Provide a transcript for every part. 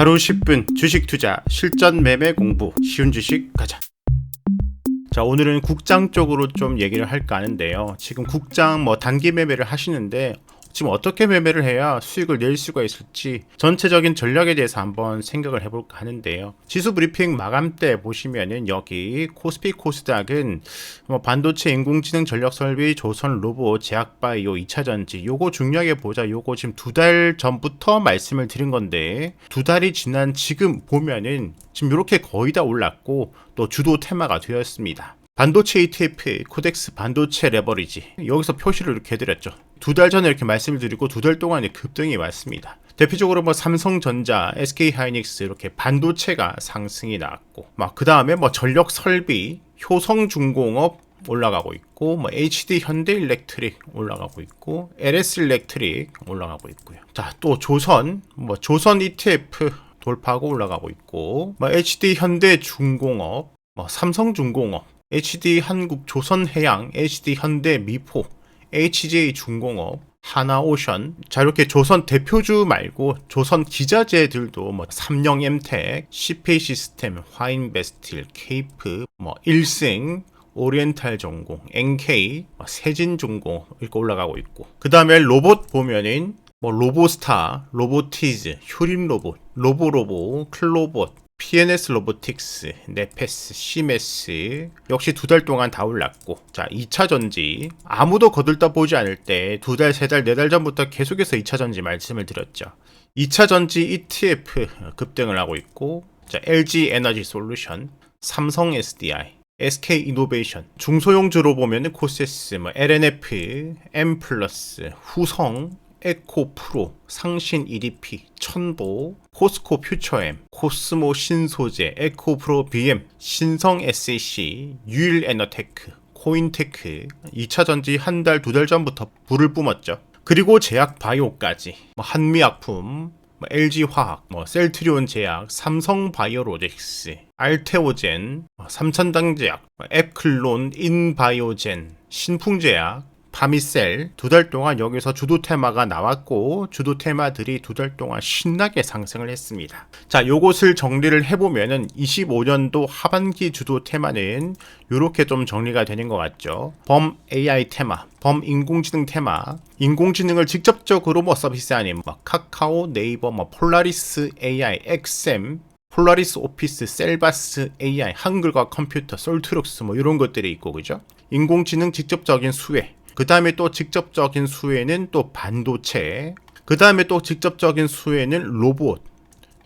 하루 10분 주식 투자 실전 매매 공부 쉬운 주식 가자. 자 오늘은 국장 쪽으로 좀 얘기를 할까 하는데요. 지금 국장 뭐 단기 매매를 하시는데 지금 어떻게 매매를 해야 수익을 낼 수가 있을지 전체적인 전략에 대해서 한번 생각을 해볼까 하는데요. 지수 브리핑 마감 때 보시면은 여기 코스피 코스닥은 뭐 반도체 인공지능 전력 설비 조선 로봇 제약바이오 2차 전지 요거 중요하게 보자. 요거 지금 두 달 전부터 말씀을 드린 건데 두 달이 지난 지금 보면은 지금 이렇게 거의 다 올랐고 또 주도 테마가 되었습니다. 반도체 ETF 코덱스 반도체 레버리지 여기서 표시를 이렇게 해드렸죠. 두 달 전에 이렇게 말씀을 드리고 두 달 동안에 급등이 왔습니다. 대표적으로 뭐 삼성전자, SK 하이닉스 이렇게 반도체가 상승이 나왔고 막그 다음에 뭐 전력 설비, 효성중공업 올라가고 있고 뭐 HD 현대 일렉트릭 올라가고 있고 LS 일렉트릭 올라가고 있고요. 자 또 조선 뭐 조선 ETF 돌파하고 올라가고 있고 뭐 HD 현대 중공업 뭐 삼성중공업 HD 한국 조선해양, HD 현대 미포, HJ 중공업, 하나오션, 자 이렇게 조선 대표주 말고 조선 기자재들도 뭐 삼령 엠텍, CP 시스템, 화인베스틸, 케이프, 뭐 일승, 오리엔탈 전공, NK, 뭐 세진중공 이렇게 올라가고 있고. 그 다음에 로봇 보면은 뭐 로보스타, 로보티즈, 휴림로봇, 로보로보, 클로봇, PNS 로보틱스, 네페스, 시메스 역시 두 달 동안 다 올랐고 자 2차 전지 아무도 거들떠 보지 않을 때 두 달, 세 달, 네 달 전부터 계속해서 2차 전지 말씀을 드렸죠. 2차 전지 ETF 급등을 하고 있고 자 LG 에너지 솔루션, 삼성 SDI, SK 이노베이션, 중소형주로 보면 코세스, 뭐 LNF, M 플러스, 후성, 에코 프로, 상신 EDP, 천보, 코스코 퓨처엠, 코스모 신소재, 에코 프로 BM, 신성 SAC, 유일 에너테크, 코인테크, 2차 전지 한 달, 두 달 전부터 불을 뿜었죠. 그리고 제약 바이오까지, 뭐 한미약품, 뭐 LG화학, 뭐 셀트리온 제약, 삼성바이오로직스, 알테오젠, 뭐 삼천당제약, 뭐 앱클론, 인바이오젠, 신풍제약, 파미셀 두 달 동안 여기서 주도 테마가 나왔고 주도 테마들이 두 달 동안 신나게 상승을 했습니다. 자, 요것을 정리를 해보면은 25년도 하반기 주도 테마는 이렇게 좀 정리가 되는 것 같죠. 범 AI 테마, 범 인공지능 테마, 인공지능을 직접적으로 뭐 서비스 아닌 뭐 카카오, 네이버, 뭐 폴라리스 AI, 엑셈 폴라리스 오피스, 셀바스 AI, 한글과 컴퓨터, 솔트룩스 뭐 이런 것들이 있고 그죠? 인공지능 직접적인 수혜, 그 다음에 또 직접적인 수혜는 또 반도체. 그 다음에 또 직접적인 수혜는 로봇.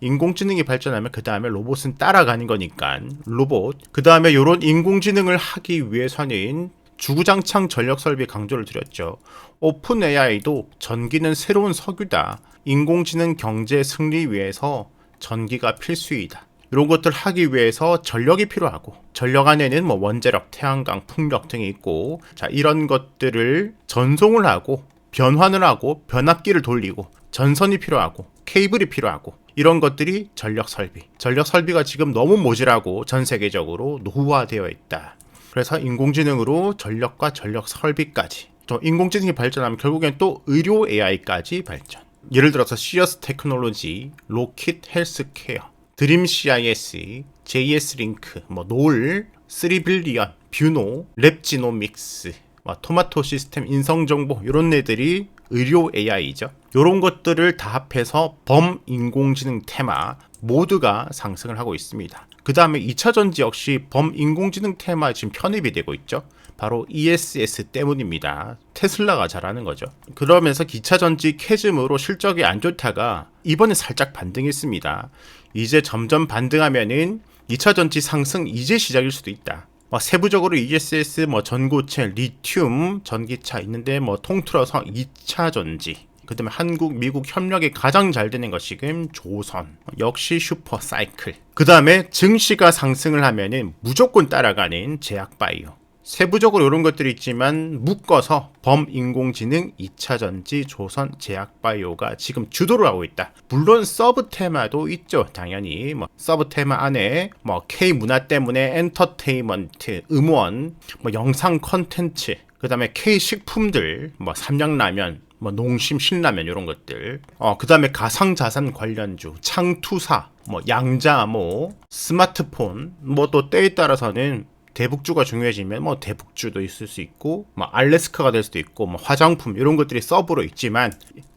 인공지능이 발전하면 그 다음에 로봇은 따라가는 거니까 로봇. 그 다음에 이런 인공지능을 하기 위해서는 주구장창 전력 설비 강조를 드렸죠. 오픈 AI도 전기는 새로운 석유다. 인공지능 경제 승리 위해서 전기가 필수이다. 이런 것들 하기 위해서 전력이 필요하고 전력 안에는 뭐 원자력, 태양광, 풍력 등이 있고 자 이런 것들을 전송을 하고 변환을 하고 변압기를 돌리고 전선이 필요하고 케이블이 필요하고 이런 것들이 전력 설비. 전력 설비가 지금 너무 모자라고 전 세계적으로 노후화되어 있다. 그래서 인공지능으로 전력과 전력 설비까지 또 인공지능이 발전하면 결국엔 또 의료 AI까지 발전. 예를 들어서 시어스 테크놀로지, 로킷 헬스케어 드림 CIS, JS 링크, 뭐 노을, 3빌리언, 뷰노, 랩지노믹스, 뭐 토마토 시스템 인성 정보 이런 애들이 의료 AI죠. 이런 것들을 다 합해서 범 인공지능 테마 모두가 상승을 하고 있습니다. 그 다음에 2차 전지 역시 범 인공지능 테마 지금 편입이 되고 있죠. 바로 ESS 때문입니다. 테슬라가 잘하는 거죠. 그러면서 기차 전지 캐즘으로 실적이 안 좋다가 이번에 살짝 반등했습니다. 이제 점점 반등하면은 2차 전지 상승 이제 시작일 수도 있다. 뭐 세부적으로 ESS, 뭐 전고체, 리튬, 전기차 있는데 뭐 통틀어서 2차 전지. 그다음에 한국, 미국 협력이 가장 잘 되는 것이 지금 조선. 역시 슈퍼 사이클. 그다음에 증시가 상승을 하면은 무조건 따라가는 제약바이오. 세부적으로 이런 것들이 있지만 묶어서 범인공지능 2차 전지 조선 제약바이오가 지금 주도를 하고 있다. 물론 서브 테마도 있죠. 당연히 뭐 서브 테마 안에 뭐 K 문화 때문에 엔터테인먼트, 음원, 뭐 영상 컨텐츠, 그다음에 K 식품들, 뭐 삼양라면, 뭐 농심, 신라면 이런 것들. 어, 그다음에 가상자산 관련주, 창투사, 뭐 양자모, 스마트폰, 뭐 또 때에 따라서는 대북주가 중요해지면 뭐 대북주도 있을 수 있고 뭐 알래스카가 될 수도 있고 뭐 화장품 이런 것들이 서브로 있지만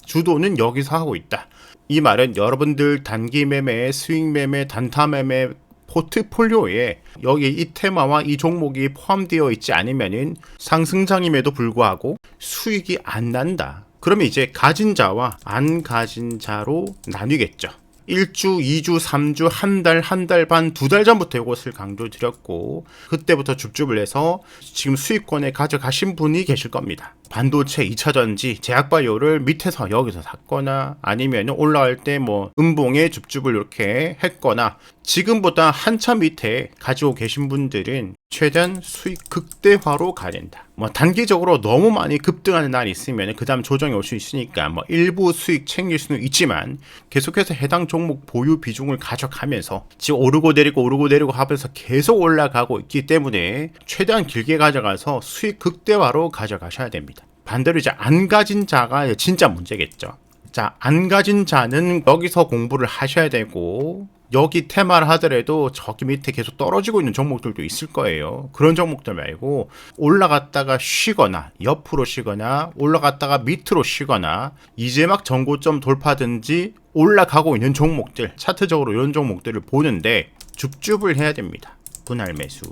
주도는 여기서 하고 있다. 이 말은 여러분들 단기 매매, 스윙 매매, 단타 매매 포트폴리오에 여기 이 테마와 이 종목이 포함되어 있지 않으면은 상승장임에도 불구하고 수익이 안 난다. 그러면 이제 가진 자와 안 가진 자로 나뉘겠죠. 1주, 2주, 3주, 한 달, 한 달 반, 두 달 전부터 이것을 강조드렸고 그때부터 줍줍을 해서 지금 수익권에 가져가신 분이 계실 겁니다. 반도체, 2차 전지, 제약바이오를 밑에서 여기서 샀거나 아니면 올라갈 때 뭐 음봉에 줍줍을 이렇게 했거나 지금보다 한참 밑에 가지고 계신 분들은 최대한 수익 극대화로 가야 된다. 뭐 단기적으로 너무 많이 급등하는 날이 있으면 그 다음 조정이 올 수 있으니까 뭐 일부 수익 챙길 수는 있지만 계속해서 해당 종목 보유 비중을 가져가면서 지금 오르고 내리고 오르고 내리고 하면서 계속 올라가고 있기 때문에 최대한 길게 가져가서 수익 극대화로 가져가셔야 됩니다. 반대로 이제 안 가진 자가 진짜 문제겠죠. 자, 안 가진 자는 여기서 공부를 하셔야 되고 여기 테마를 하더라도 저기 밑에 계속 떨어지고 있는 종목들도 있을 거예요. 그런 종목들 말고 올라갔다가 쉬거나 옆으로 쉬거나 올라갔다가 밑으로 쉬거나 이제 막 전고점 돌파든지 올라가고 있는 종목들 차트적으로 이런 종목들을 보는데 줍줍을 해야 됩니다. 분할 매수.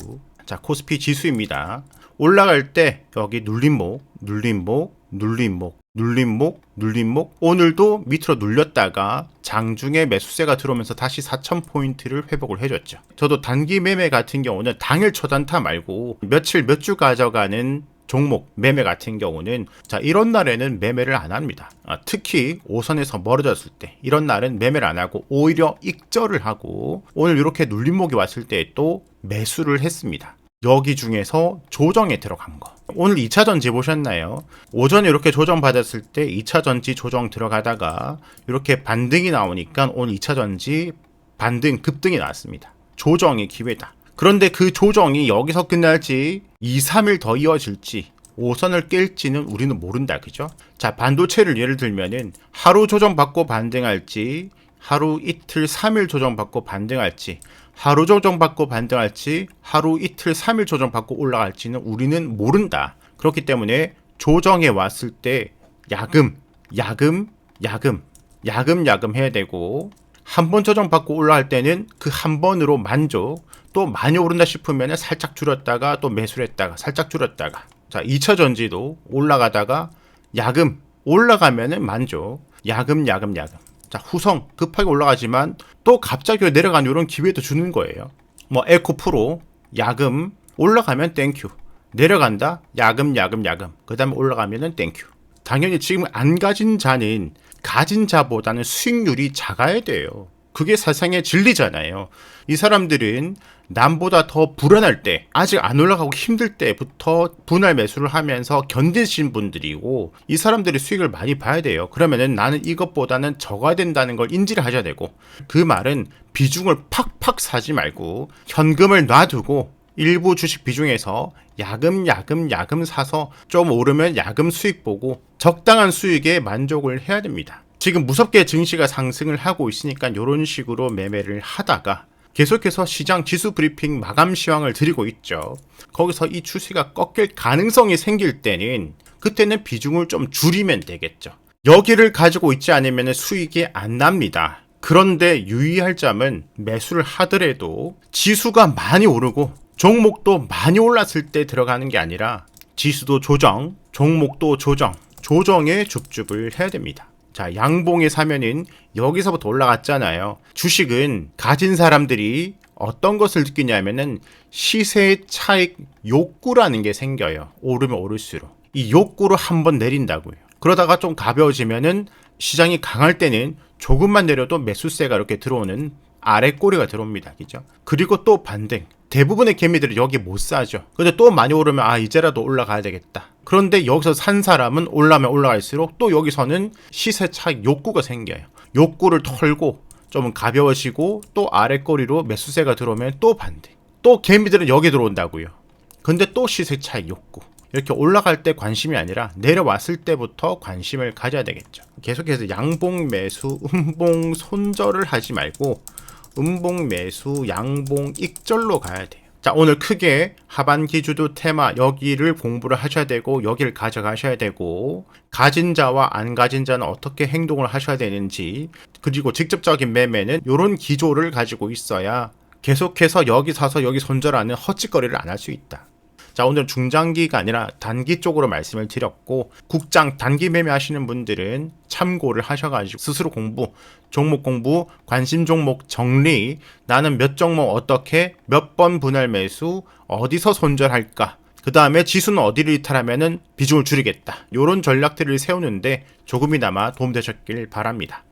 자, 코스피 지수입니다. 올라갈 때 여기 눌림목, 눌림목, 눌림목, 눌림목, 눌림목. 오늘도 밑으로 눌렸다가 장중에 매수세가 들어오면서 다시 4,000포인트를 회복을 해줬죠. 저도 단기 매매 같은 경우는 당일 초단타 말고 며칠 몇 주 가져가는 종목 매매 같은 경우는 자 이런 날에는 매매를 안 합니다. 아, 특히 오선에서 멀어졌을 때 이런 날은 매매를 안 하고 오히려 익절을 하고 오늘 이렇게 눌림목이 왔을 때 또 매수를 했습니다. 여기 중에서 조정에 들어간 거. 오늘 2차 전지 보셨나요? 오전에 이렇게 조정 받았을 때 2차 전지 조정 들어가다가 이렇게 반등이 나오니까 오늘 2차 전지 반등 급등이 나왔습니다. 조정의 기회다. 그런데 그 조정이 여기서 끝날지 2, 3일 더 이어질지 5선을 깰지는 우리는 모른다. 그죠? 자, 반도체를 예를 들면은 하루 조정 받고 반등할지 하루 이틀 3일 조정 받고 반등할지 하루 조정 받고 반등할지 하루 이틀 3일 조정 받고 올라갈지는 우리는 모른다. 그렇기 때문에 조정에 왔을 때 야금, 야금, 야금, 야금, 야금 해야 되고 한 번 조정 받고 올라갈 때는 그 한 번으로 만족. 또 많이 오른다 싶으면 살짝 줄였다가 또 매수를 했다가 살짝 줄였다가 자 2차 전지도 올라가다가 야금 올라가면은 만족. 야금, 야금, 야금. 자, 후성 급하게 올라가지만 또 갑자기 내려가는 이런 기회도 주는 거예요. 뭐 에코 프로 야금 올라가면 땡큐. 내려간다 야금 야금 야금. 그다음에 올라가면은 땡큐. 당연히 지금 안 가진 자는 가진 자보다는 수익률이 작아야 돼요. 그게 세상의 진리잖아요. 이 사람들은 남보다 더 불안할 때, 아직 안 올라가고 힘들 때부터 분할 매수를 하면서 견디신 분들이고, 이 사람들이 수익을 많이 봐야 돼요. 그러면은 나는 이것보다는 적어야 된다는 걸 인지를 하셔야 되고, 그 말은 비중을 팍팍 사지 말고, 현금을 놔두고, 일부 주식 비중에서 야금 야금 야금 사서 좀 오르면 야금 수익 보고 적당한 수익에 만족을 해야 됩니다. 지금 무섭게 증시가 상승을 하고 있으니까 이런 식으로 매매를 하다가 계속해서 시장 지수 브리핑 마감 시황을 드리고 있죠. 거기서 이 추세가 꺾일 가능성이 생길 때는 그때는 비중을 좀 줄이면 되겠죠. 여기를 가지고 있지 않으면 수익이 안 납니다. 그런데 유의할 점은 매수를 하더라도 지수가 많이 오르고 종목도 많이 올랐을 때 들어가는 게 아니라 지수도 조정, 종목도 조정, 조정에 줍줍을 해야 됩니다. 자, 양봉에 사면은 여기서부터 올라갔잖아요. 주식은 가진 사람들이 어떤 것을 느끼냐면은 시세 차익 욕구라는 게 생겨요. 오르면 오를수록. 이 욕구로 한번 내린다고요. 그러다가 좀 가벼워지면은 시장이 강할 때는 조금만 내려도 매수세가 이렇게 들어오는 아래 꼬리가 들어옵니다. 그죠? 그리고 또 반등. 대부분의 개미들은 여기 못 사죠. 근데 또 많이 오르면 아 이제라도 올라가야 되겠다. 그런데 여기서 산 사람은 올라면 올라갈수록 또 여기서는 시세 차익 욕구가 생겨요. 욕구를 털고 좀 가벼워지고 또 아래 꼬리로 매수세가 들어오면 또 반대. 또 개미들은 여기 들어온다고요. 근데 또 시세 차익 욕구. 이렇게 올라갈 때 관심이 아니라 내려왔을 때부터 관심을 가져야 되겠죠. 계속해서 양봉 매수, 음봉 손절을 하지 말고 음봉 매수, 양봉 익절로 가야 돼요. 자, 오늘 크게 하반기 주도 테마 여기를 공부를 하셔야 되고 여기를 가져가셔야 되고 가진 자와 안 가진 자는 어떻게 행동을 하셔야 되는지 그리고 직접적인 매매는 이런 기조를 가지고 있어야 계속해서 여기 사서 여기 손절하는 헛짓거리를 안 할 수 있다. 자, 오늘 중장기가 아니라 단기 쪽으로 말씀을 드렸고, 국장 단기 매매 하시는 분들은 참고를 하셔가지고 스스로 공부, 종목 공부, 관심 종목 정리, 나는 몇 종목 어떻게, 몇 번 분할 매수, 어디서 손절할까, 그 다음에 지수는 어디를 이탈하면은 비중을 줄이겠다. 요런 전략들을 세우는데 조금이나마 도움되셨길 바랍니다.